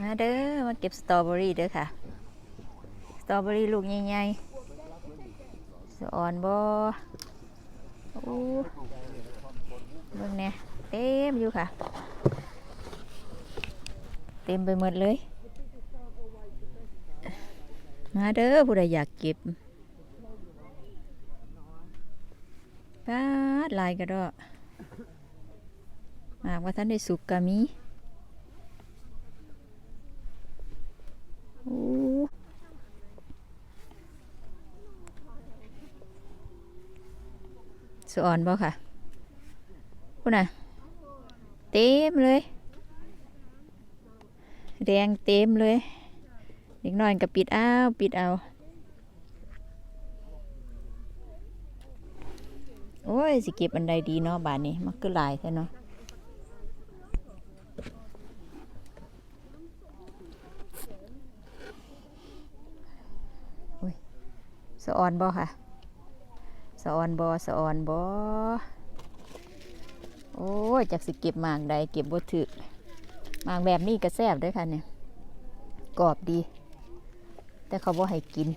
มาเด้อมาเก็บสตรอเบอรี่เด้อค่ะ สตรอเบอรี่ลูกใหญ่ๆสอ่อนบ่โอ้เบิ่งเนี่ยเต็มอยู่ค่ะ เต็มไปหมดเลย มาเด้อผู้ใดอยากเก็บป้าดลายกระดอมากว่าท่านได้สุกกะมี โอ้สอ่อนบ่ค่ะคุณน่ะ เต็มเลย แดงเต็มเลยเด็กน้อยก็ปิดเอาปิดเอา โอ้ย สิเก็บอันใดดีเนาะบาดนี้ มันคือหลายแท้เนาะ สะออนบ่ค่ะสะออนบ่สะออนบ่โอ้ยจากสิเก็บหมากใดเก็บบ่ถึกหมากแบบนี้ก็แซ่บด้วยค่ะเนี่ยกรอบดี แต่เขาบ่ให้กิน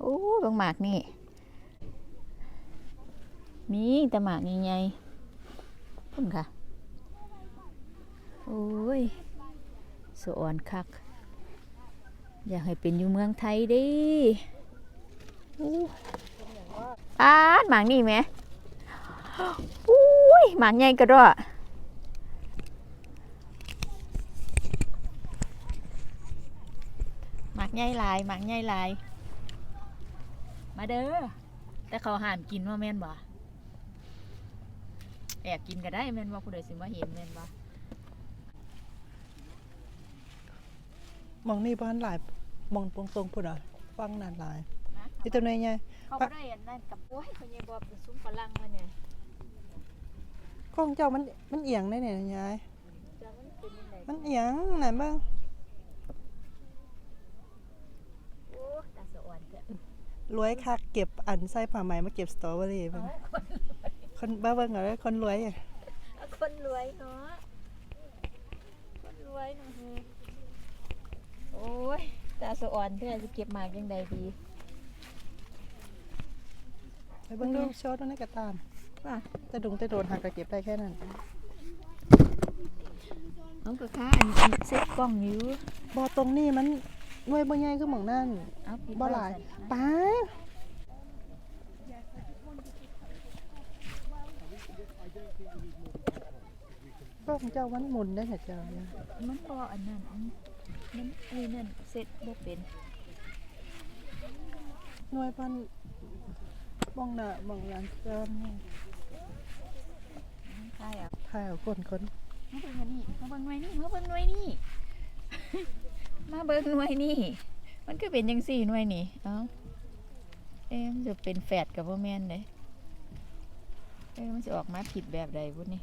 โอ้ยบางหมากนี่ มีแต่หมากใหญ่ๆพุ่นค่ะ โอ้ยสะออนคัก อยากให้เป็นอยู่เมืองไทยดิ อ่านหมากนี่ไหมอุ้ยหมากใหญ่กระโดดหมากใหญ่หลายหมากใหญ่หลาย มาเด้อ แต่เขาห้ามกินว่าแม่นบ่ แอบกินก็ได้แม่นว่าผู้ใดสิมาเห็นแม่นบ่มองนี่บ้านหลายมองตรงตรงๆพุ่นอะฟังนานหลาย นะอีตัวไหนไงเขาบ่ได้อันนั้นกับโอ้ยเขาใหญ่บ่เป็นซุ้มฝรั่งมาเนี่ยกล้องเจ้ามันมันเอียงได้เนี่ยยาย จะมันเป็นยังไงมันเอียงไหนบ้างโอ้ตาสะอ่อนเถอะรวยคักเก็บอันใส่ผ้าไหมมาเก็บสตรอเบอรี่เบิ่งคนบ้าเบิ่งอะไรคนรวยอะเอาคนรวยเนาะคนรวยเนาะฮึโอ้ยตาสะอ่อนเถอะจะเก็บหมากยังไงดีไป เบิ่งดูโชว์ตรงนี้ก็ตามว่าแต่ดุงแต่โดนหักก็เก็บได้แค่นั้นน้องก็ค้าอันอันเซ็ตกล้องอยู่บ่ตรงนี้มันหน่วยบ่ใหญ่คือหม่องนั่นเอาปิดบ่หลายไว้สั่นไปกล้องเจ้ามันหมุนได้เหรอเจ้าเนี่ยมันบ่อันนั้นอันมันไอ้นั่นเซ็ตบ่เป็นหน่วยพัน มองหน้ามองหลังเจ้านี่มันคายอะถ่ายเอาคนคนมาเบิ่งอันนี้มาเบิ่งหน่วยนี่มาเบิ่งหน่วยนี่ มาเบิ่งหน่วยนี่ มันก็เป็นจังสี่หน่วยนี่เอ้าเอ๊ะมันจะเป็นแฝดกับบ่แม่นเด้เอ๊ะมันจะออกมาผิดแบบใดบุนี่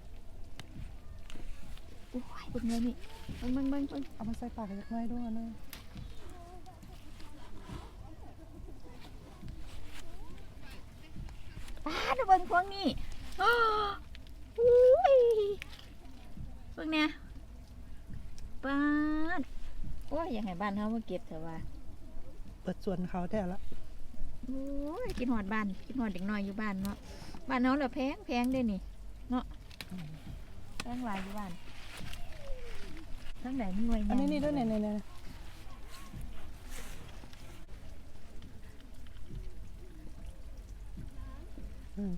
โอ้ยเบิ่งหน่วยนี่เบิ่งเบิ่งเบิ่งเบิ่งเอามาใส่ปากจักหน่อยด้วยนะ ป้าดเบิ่งพวกนี้อ้ออุ้ยเบิ่งเนี่ยป้าดโอ้ยอยากให้บ้านเฮามาเก็บเถอะว่าเปิดส่วนเขาแต่ละโอ้ยกินหอดบ้านกินหอดเด็กน้อยอยู่บ้านเนาะบ้านเฮาละแพงแพงเด้นี่เนาะแพงหลายอยู่บ้านทั้งไหนหน่วยอันนี้นี่ด้วยเนี่ยเนี่ย เนี่ยอืม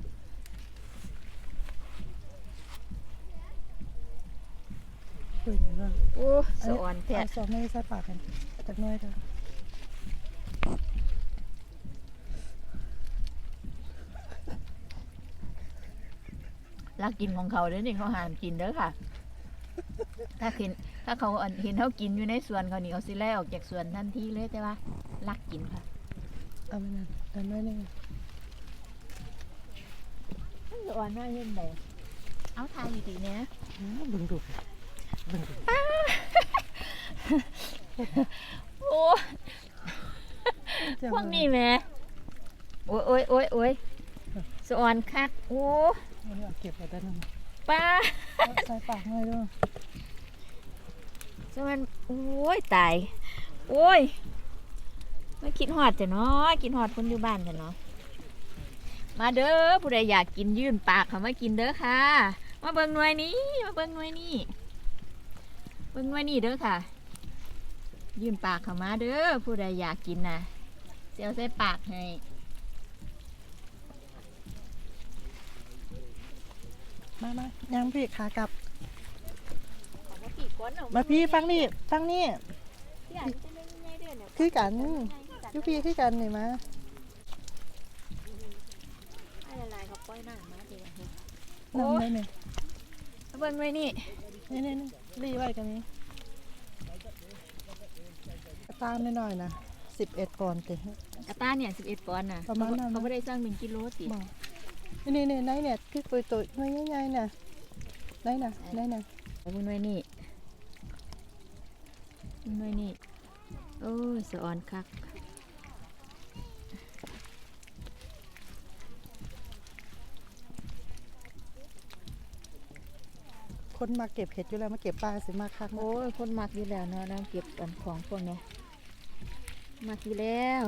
เปิดอย่างนั้นโอ้สะอ่อนแท้เอาสองไม่ใส่ปากกันจักหน่อยเด้อลักกินของเขาเด้อนี่เขาห้ามกินเด้อค่ะ ถ้าเห็นถ้าเขาอันเห็นเขากินอยู่ในสวนเขานี่เขาสิไล่ออกจากสวนทันทีเลยแต่ว่าลักกินค่ะเอาไปนั่นอันน้อยหนึง มันสะอ่อนมากยังไงเอาทายอยู่ดีเนี่ยอ้าวเบึงดูเบึงดูโอ้พวกนี้แหม่โอ้ยโอ้ยโอ้ยโอ้ยสะอ่อนคักโอ้เอาเนี่ยเอาเก็บไว้ด้านนั้นป้าเอาใส่ปากหน่อยด้วยจะมันโอ้ยตายโอ้ยมาคิดฮอดจ้ะเนาะกินฮอดคนอยู่บ้านจ้ะเนาะ มาเด้อผู้ใดอยากกินยื่นปากเขามากินเด้อค่ะ มาเบิ่งหน่วยนี้มาเบิ่งหน่วยนี้เบิ่งหน่วยนี้เด้อค่ะ ยื่นปากเขามาเด้อผู้ใดอยากกินนะเสียวใส่ปากให้มามายังพี่ขากลับของมาปีกก้นเอามาพี่ฟังนี่ฟังนี่พี่อ่านจะได้ง่ายๆเด้อเนี่ยคือกันอยูพี่คือกันนี่มา ให้ละลายเขาปล่อย หน้ามาดีกว่าเฮ้ยนำได้ไหมมาเบิ่งไว้นี่นี่นี่นี่รีไว้กันนี้ตามหน่อยๆนะสิบเอ็ดปอนด์ติกระต้าเนี่ย 11ปอนด์น่ะประมาณนั้นนะเขาไม่ได้สร้าง1กิโลสิบอกนี่นี่นี่ไหนเนี่ยคือปุยตุยหน่วยใหญ่ๆน่ะไหนน่ะไหนน่ะเอาเบิ่งไว้นี่เบิ่งไว้นี่ โอ้ยสะออนคัก คนมาเก็บเห็ดอยู่แล้วมาเก็บปลาสิมาคักนะโอ้ยคนมักอยู่แล้วเนาะน้ำเก็บอันของพวกเนี้ยมักอยู่แล้ว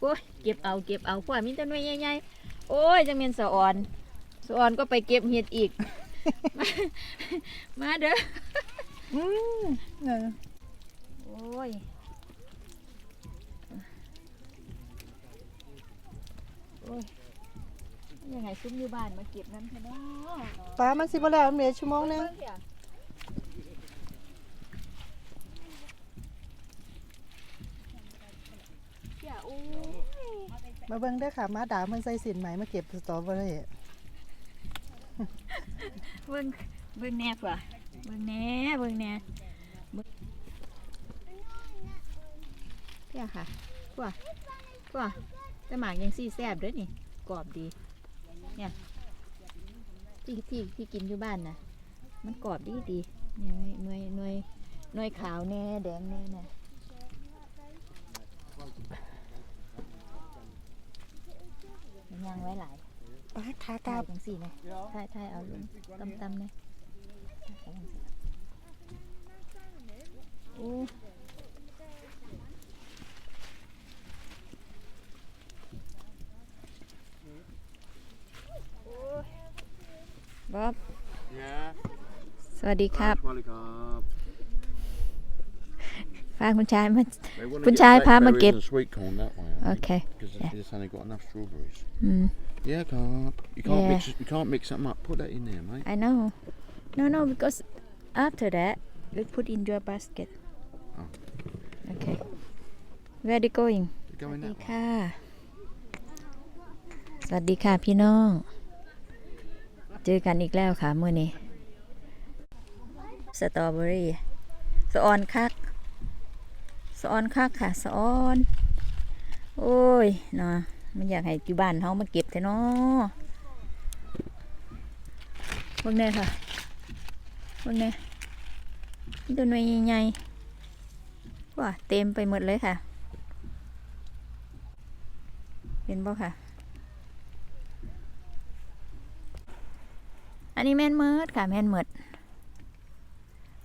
โอ้ยเก็บเอาเก็บเอาพวกมีแต่หน่วยใหญ่ๆโอ้ยจังเมนสะออนสะออนก็ไปเก็บเห็ดอีก มามาเด้ออืมเนี่ยโอ้ยโอ้ย ยังไงซุ้มอยู่บ้านมาเก็บน้ำเถอะเนาะปลามันสิบ่แล้วมันเหลือชั่วโมงหนึงเบิ่เถอะเดี๋ยวโอ้ยมาเบิ่งเด้อค่ะ มาดามันใส่สินไหมมาเก็บสตรอเบอรี่เบิ่งเบิ่งแน่กว่าเบิ่งแน่เบิ่งแน่เบิ่งเดี๋ยวค่ะกว่ากว่าแต่หมากยังซี่แซ่บเด้วยนี่กรอบดี เนี่ยที่ที่ที่กินอยู่บ้านนะมันกรอบดีดีเนี่ยหน่วยหน่วยหน่วยขาวแน่แดงแน่น่ะมันยังไว้หลายปลาขากถ่าลัยบจังสี่นะถ่ายถ่ายเอาลงตำตำๆเลยถ่ายจังสิโอ้บ๊อบ Yeah. สวัสดีครับ Welcome. พาคุณชายมา They wanna คุณ get ชายพามา blackberries เก็บ and sweet corn that way. โอเค Because yeah. it's only got enough strawberries. อืม Yeah, can't. You can't Yeah. mix. You can't mix them up. Put that in there, mate. I know no no because after that we put in your basket Oh. okay where are you going You go สวั in สดี that one. ค่ะ สวัสดีค่ะพี่น้อง เจอกันอีกแล้วค่ะเมื่อนี้ สตรอเบอรี่สะออนคักสะออนคักค่ะสะออน โอ้ยเนาะมันอยากให้อยู่บ้านเฮามาเก็บแต่เนาะเบิ่งแน่ค่ะเบิ่งแน่ตัวหน่วยใหญ่ๆว้าเต็มไปหมดเลยค่ะ เห็นบ่ค่ะ อันนี้แม่นเมิดค่ะแม่นเมิด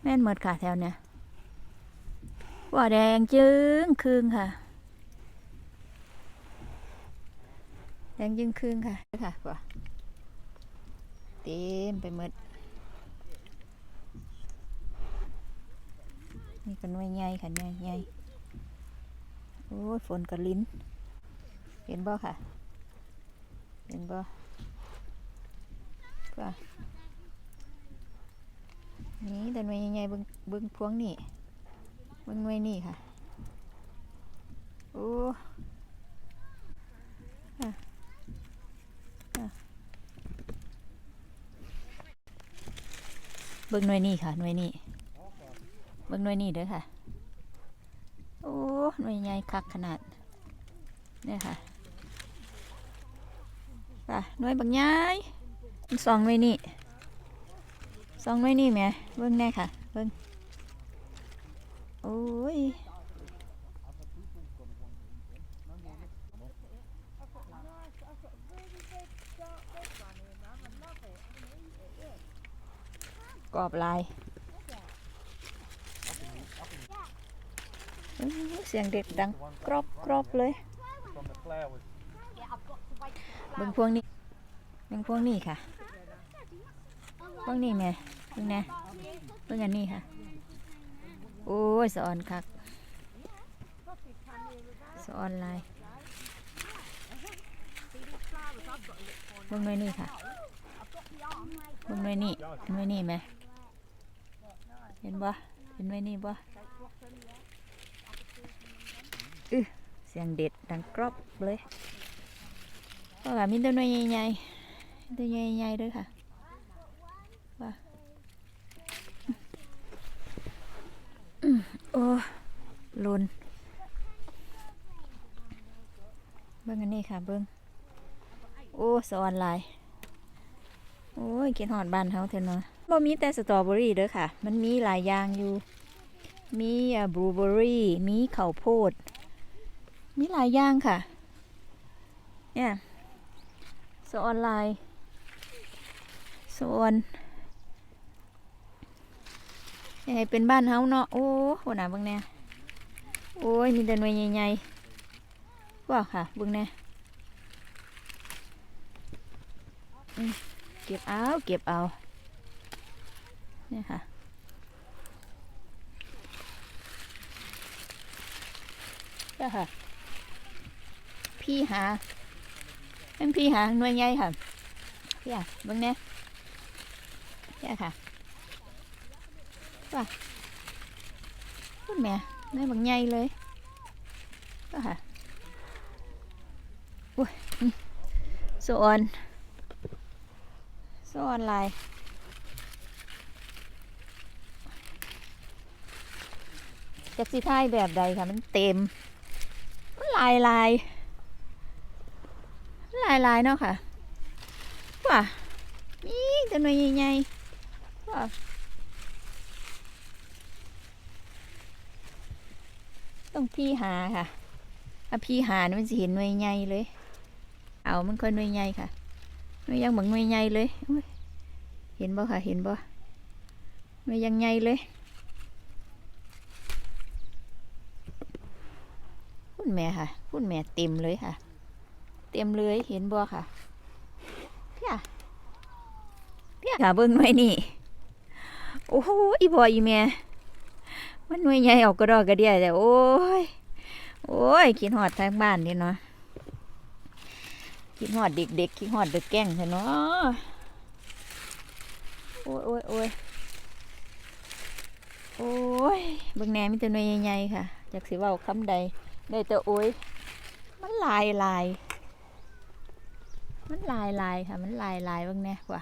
ม่นเมิดค่ะแถวเนี้ยว่าแดงจึงคืงค่ะ แดงจึงคืงค่ะค่ะว่าเต็มไปหมดนี่ก็น่วยใหญ่ค่ะหน่ใหญ่โอ้ยฝนกับลิ้นเห็นบ่ค่ะเห็นบ่ก็ นี่แต่หน่วยใหญ่ๆเบิ่งเบิ่งพวงนี่เบิ่งหน่วยนี่ค่ะโอ้เบิ่งหน่วยนี่ค่ะหน่วยนี่เบิ่งหน่วยนี่เด้อค่ะโอ้หน่วยใหญ่คักขนาดเนี่ยค่ะค่ะหน่วยบางย้ายสองหน่วยนี่ สองหน่วยนี่แม่เบิ้งแน่ค่ะ เบิ้งโอ้ยกรอบลาย เสียงเด็กดังกรอบกรอบเลยเบิ่งพวงนี้เบิ่งพวงนี้ค่ะ พวงนี้แม่เบิ่งแน่เบิ่งอันนี้ค่ะ โอ้ยสอนคักสอนลายเบิ่งหน่วยนี่ค่ะเบิ่งหน่วยนี่เหน่วยนี่แม่เห็นบ่เห็นหน่วยนี่บ่อื้อเสียงเด็ดดังกรอบเลยก็แบบมีตัวน้อยใหญ่ๆตัวใหญ่ๆด้วยค่ะว่า โอ้ลนเบิ้งอันนี้ค่ะเบิ้งโอ้สอนลายโอ้ยกินหอดบานเฮาเถอะเนาะบ่มีแต่สตรอเบอรี่เด้อค่ะ มันมีหลายอย่างอยู่ มีบลูเบอรี่ มีข้าวโพด มีหลายอย่างค่ะ เนี่ยสอนลน์สอน ยากให้เป็นบ้านเฮาเนาะ โอ้โหหนาเบิ่งแน่โอ้ย มีแต่หน่วยใหญ่ๆว่าค่ะเบิ่งแน่เก็บเอา เก็บเอา เนี่ยค่ะเนี่ยค่ะ พี่หาเป็นพี่หาหน่วยใหญ่ค่ะ พี่อะเบิ่งแน่พี่อะค่ะ ว่าพูดแม่แม่บังใหญ่เลยก็ค่ะอุ้ยโซออนโซออนลายจากสีท้ายแบบใดค่ะ มันเต็มมันลายลายลายลายเนาะค่ะว่านี่ตัวหน่อยใหญ่ๆว่า ต้องพี่หาค่ะถ้าพี่หานี่มันจะเห็นหน่วยใหญ่เลย เอามันค่อยหน่วยใหญ่ค่ะหน่วยยังเหมือนหน่วยใหญ่เลยเห็นบ่ค่ะ เห็นบ่หน่วยยังใหญ่เลยคุณแม่ค่ะคุณแม่เต็มเลยค่ะ เต็มเลยเห็นบ่ค่ะพี่อะพี่อะค่ะเบิ่งหน่วยนี่ โอ้โหอีบ่อีแม่ มันหน่วยใหญ่ออกกระดอกกระเดียแต่โอ้ย โอ้ยคิดฮอดทางบ้านนี่เนาะคิดฮอดเด็กๆคิดฮอดเด็กแก่งเถอะเนาะโอ้ยโอ้ยโอ้ยโอ้ยบิ่งแหนมีแต่หน่วยใหญ่ๆค่ะจากสิว้าคำใดได้แต่โอ้ยมันลายลายมันลายลายค่ะ มันลายลายบ้างเนี่ยว่ะ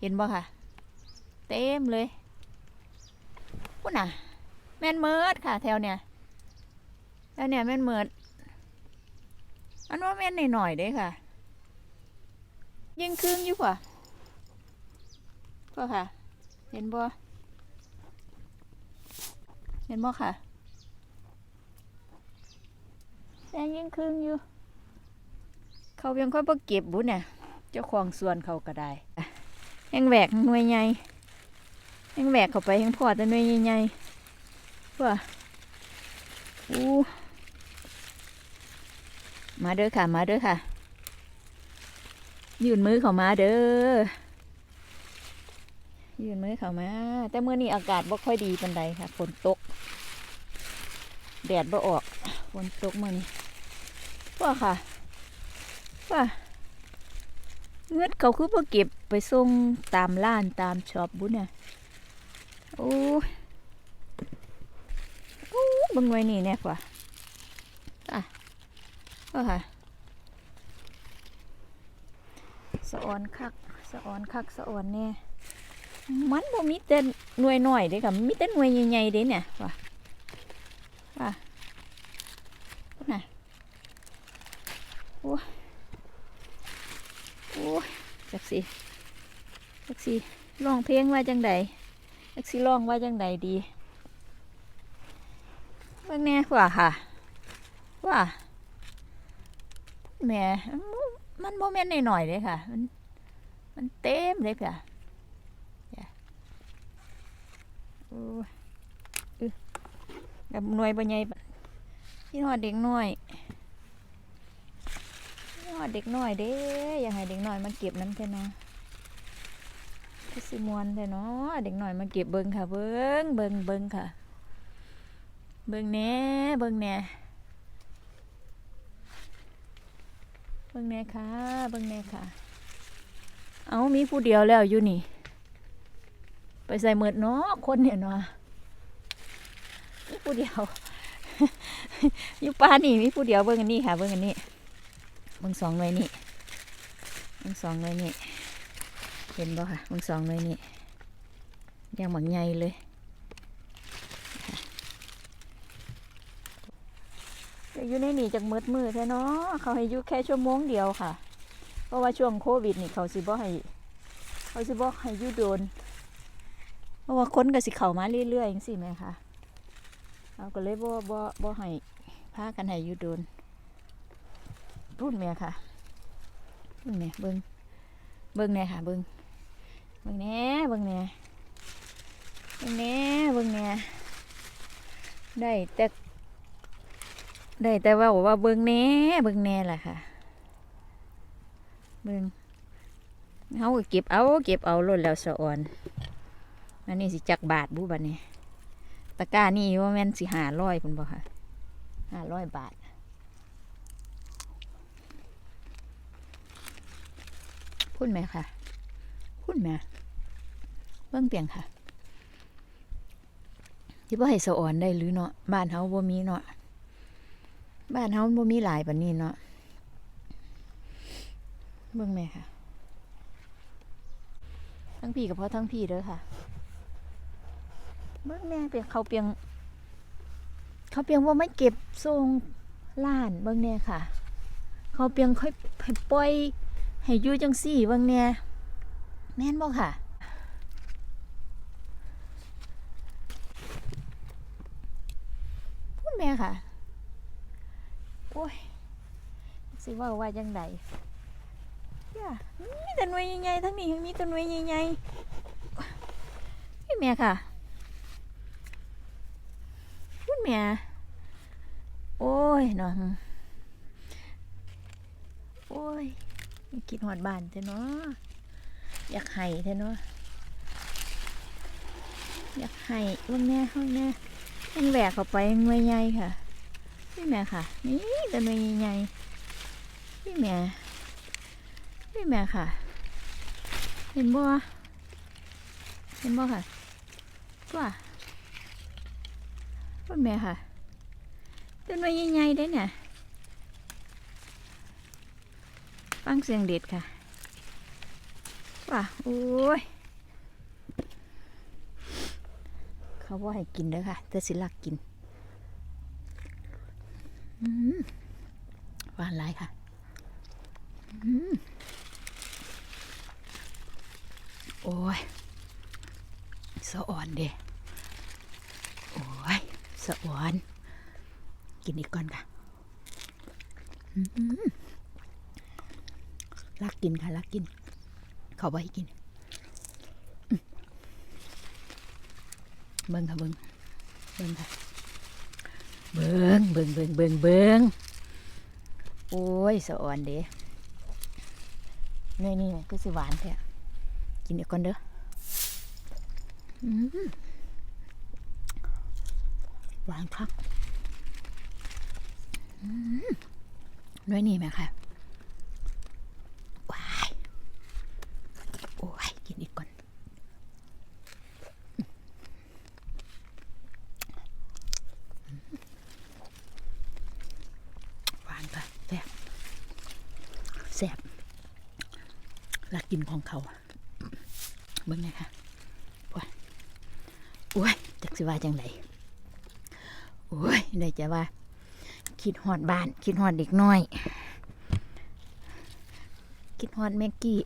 เห็นบ่ค่ะ เต็มเลยพุ่นน่ะ ม่นเมิดค่ะ แถวเนี่ยแถวเนี่ยแม่นเมิดอันว่าแม่นหน่อยๆเด้ค่ะยังครึ่งอยู่กว่าก็ค่ะ เห็นบ่เห็นบ่ค่ะแดงยังครึ่งอยู่ เขายังค่อยบ่เก็บบุญเนี่ยเจ้าของสวนเขาก็ได้แหงแหวกหน่วยใหญ่แหงแหวกเข้าไปแหงพอแต่หน่วยใหญ่ๆ ว่าอู้มาเด้อค่ะ มาเด้อค่ะ ยืนมือเข้ามาเด้อ ยืนมือเข้ามา แต่เมื่อนี้อากาศบ่ค่อยดีปานใดค่ะ ฝนตก แดดบ่ออก ฝนตกเมื่อนี้ว่าค่ะว่าเงือดเขาคือพอเก็บไปส่งตามร้านตามช็อปบุญเนี่ยโอ้ย บังไว้นี่แน่กว่าอะก็ค่ะสะออนคักสะออนคักสะออนเนี่ยมันบ่มีแต่หน่วยหน่อยเด้ค่ะมีแต่หน่วยใหญ่ๆเด้เนี่ยว่ะว่ะพุ่นน่ะโอ้ยโอ้ยจักสิจักสิร้องเพลงว่าจังใดจักสิร้องว่าจังใดดี เบิ่งแน่ว่าค่ะ ว่าแม่มันโมเมนต์หน่อยๆเลยค่ะ มันมันเต็มเลยค่ะกับหน่วยบ่ใหญ่ปาพี่ฮอดเด็กน้อยพี่ฮอดเด็กน้อยเด้อยากให้เด็กน้อยมาเก็บน้ำแท้เนาะคือสิมวนแท้เนาะเด็กน้อยมาเก็บเบิ่งค่ะเบิ่งเบิ่งเบิ่งค่ะ เบิ่งแน่เบิ่งแน่เบิ่งแน่ค่ะเบิ่งแน่ค่ะ เอามีผู้เดียวแล้วอยู่นี่ ไปใส่เมิดเนาะคนเนี่ยเนาะมีผู้เดียวอยู่ป่านี่มีผู้เดียวเบิ่งอันนี้ค่ะเบิ่งอันนี้เบิ่งสองหน่วยนี่เบิ่งสองหน่วยนี่เห็นบ่ค่ะเบิ่งสองหน่วยนี่ยังบักใหญ่เลยค่ะแต่ อยู่ในนี่จากมืดมืดแท้เนาะเขาให้อยู่แค่ชั่วโมงเดียวค่ะ เพราะว่าช่วงโควิดนี่เขาสิบ่ให้เขาสิบ่ให้อยู่โดน เพราะว่าคนก็สิเข้ามาเรื่อยๆจังซี่แหมค่ะเราก็เลยบ่บ่บ่ให้พากันให้อยู่โดนพูดแม่ค่ะพูดแม่เบิ่งเบิ่งแน่ค่ะเบิ่งเบิ่งแน่เบิ่งแน่เบิ่งแน่เบิ่งแน่ได้แต่ ได้แต่ว่าว่าเบิ่งแน่เบิ่งแน่แหละค่ะ เบิ่งเขาเก็บเอาเก็บเอาลดแล้วสะอ่อนอันนี้สิจักบาทบุบันนี้ตะกร้านี่ว่าแม่นสิหาร้อยคุณบ่ค่ะห้าร้อยบาทพูดไหมค่ะพูดไหมเบิ่งเปียงค่ะที่ว่าให้สะอ่อนได้หรือเนาะบ้านเฮาบ่มีเนาะ บ้านเฮาบ่มีหลายปานนี้เนาะเบิ่งแม่ค่ะ ทั้งพี่กับพ่อทั้งพี่เด้อค่ะ เบิ่งแม่เปียงเขาเปียง เขาเปียงว่าไม่เก็บทรงล้านเบิ่งแน่ค่ะ เขาเปียงค่อยให้ปล่อยให้อยู่จังซี่เบิ่งแน่แม่นบ่ค่ะพูดแม่ค่ะ โอ้ยสิว่าว่าจังไดย่ามีแต่หน่วยใหญ่ๆทั้งนี้ทั้งนี้แต่หน่วยใหญ่ๆพี่แม่ค่ะคุณแม่โอ้ยเนาะโอ้ยคิดหอดบานเถอะเนาะอยากให้เถอะเนาะอยากให้ว่าแม่ห้องแม่ยังแหวกเข้าไปหน่วยใหญ่ค่ะ พี่แม่ค่ะ นี่ต่หน่วยใหญ่พี่แม่นี่แม่ค่ะ เห็นบ่เห็นบ่ค่ะว่าพ่แม่ค่ะต้นไม้ใหญ่ๆได้เนี่ยฟังเสียงเด็ดค่ะว่าโอ้ยเขาว่าให้กินเด้อค่ะแต่สิลักกิน หวานหลายค่ะโอ้ยสะอ่อนเด้โอ้ยสะอ่อน กินอีกก่อนค่ะรักกินค่ะรักกิน เขาไปกินเบิ่งค่ะเบิ่งเบิ่งค่ะ เบิงเบิงเบิงเบิงเบิงโอ้ยสะอ่อนเด้นี่นี่ก็สิหวานแท้กินเดี๋ยวก่อนเด้ออืมหวานคักอืมด้วยนี่ไหมค่ะว้าย โอ้ย กินอีกก่อนอืมหวานค่ะแซ่บ แซ่บรักกินของเขาเบิ่งไงคะโอ้ยโอ้ยจักสิว่าจังไดโอ้ยได้จะว่า คิดฮอดบ้าน คิดฮอดเด็กน้อย คิดฮอดแม็กกี้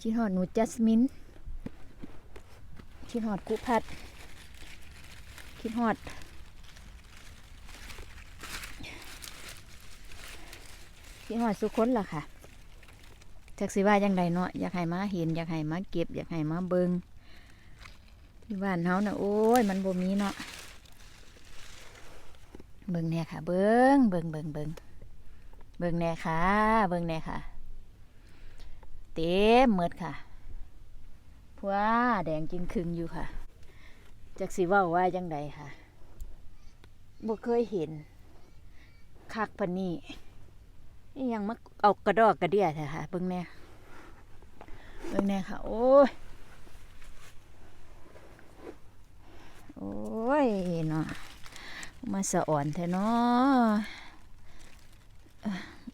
คิดฮอดหนูจัสมินคิดฮอดกุพัดคิดฮอด คิดฮอดสุคนล่ะค่ะจักสิว่าจังใดเนาะอยากให้มาเห็นอยากให้มาเก็บ อยากให้มาเบิงที่บ้านเฮาน่ะโอ้ย มันบ่มีเนาะเบิ่งแน่ค่ะ เบิ่งเบิ่งเบิ่งเบิ่งเบิ่งแน่ค่ะ เบิ่งแน่ค่ะ เต็มหมดค่ะว้าแดงจึงคึงอยู่ค่ะจักสิว้าว่าจังใดค่ะบ่เคยเห็นคักปานนี่ ยังมาเอากระดอกกระเดียแท้ค่ะเบิ่งแน่เบิ่งแน่ค่ะ โอ้ย โอ้ยเนาะมาสะอ่อนแท้เนาะ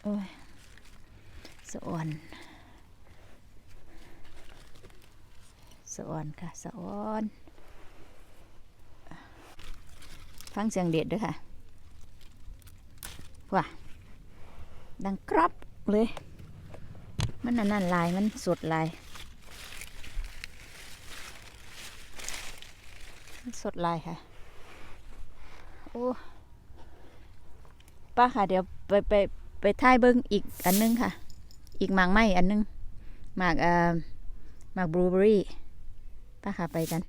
โอ้ยสะอ่อนสะอ่อนค่ะสะอ่อนฟังเสียงเด็ดด้วยค่ะว้า ดังกรอบเลย มันอันนั่นลายมันสดลายสดลายค่ะ โอ้ป้าค่ะเดี๋ยวไปไปไปท่ายเบิ้งอีกอันนึงค่ะ อีกหมากไม้อันนึงหมากเอ่อหมากบลูเบอรี่ป้าค่ะไปกัน